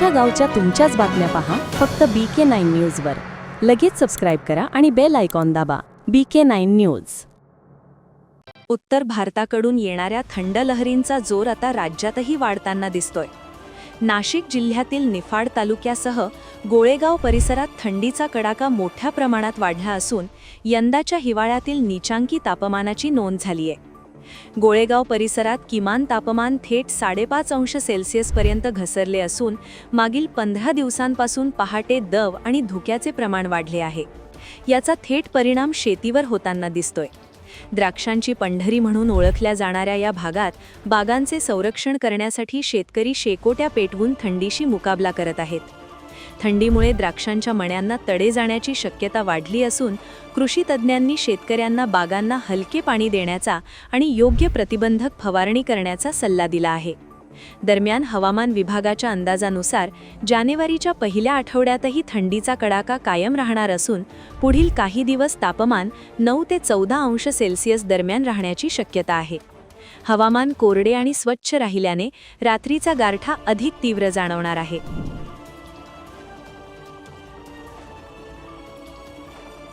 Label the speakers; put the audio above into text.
Speaker 1: तुमच्या गावच्या तुमच्याच बातम्या पहा फक्त बी के नाईन न्यूजवर लगेच सबस्क्राईब करा आणि बेल आयकॉन दाबा. बी के नाईन न्यूज
Speaker 2: उत्तर भारताकडून येणाऱ्या थंड लहरींचा जोर आता राज्यातही वाढताना दिसतोय. नाशिक जिल्ह्यातील निफाड तालुक्यासह गोळेगाव परिसरात थंडीचा कडाका मोठ्या प्रमाणात वाढला असून यंदाच्या हिवाळ्यातील नीचांकी तापमानाची नोंद झाली आहे गोळेगाव परिसरात किमान तापमान थेट साडेपाच अंश सेल्सिअसपर्यंत घसरले असून मागील पंधरा दिवसांपासून पहाटे दव आणि धुक्याचे प्रमाण वाढले आहे. याचा थेट परिणाम शेतीवर होताना दिसतोय. द्राक्षांची पंढरी म्हणून ओळखल्या जाणाऱ्या या भागात बागांचे संरक्षण करण्यासाठी शेतकरी शेकोट्या पेटवून थंडीशी मुकाबला करत आहेत. थंडीमुळे द्राक्षांच्या मण्यांना तडे जाण्याची शक्यता वाढली असून कृषी तज्ज्ञांनी शेतकऱ्यांना बागांना हलके पाणी देण्याचा आणि योग्य प्रतिबंधक फवारणी करण्याचा सल्ला दिला आहे. दरम्यान हवामान विभागाच्या अंदाजानुसार जानेवारीच्या पहिल्या आठवड्यातही थंडीचा कडाका कायम राहणार असून पुढील काही दिवस तापमान नऊ ते चौदा अंश सेल्सिअस दरम्यान राहण्याची शक्यता आहे. हवामान कोरडे आणि स्वच्छ राहिल्याने रात्रीचा गारठा अधिक तीव्र जाणवणार आहे.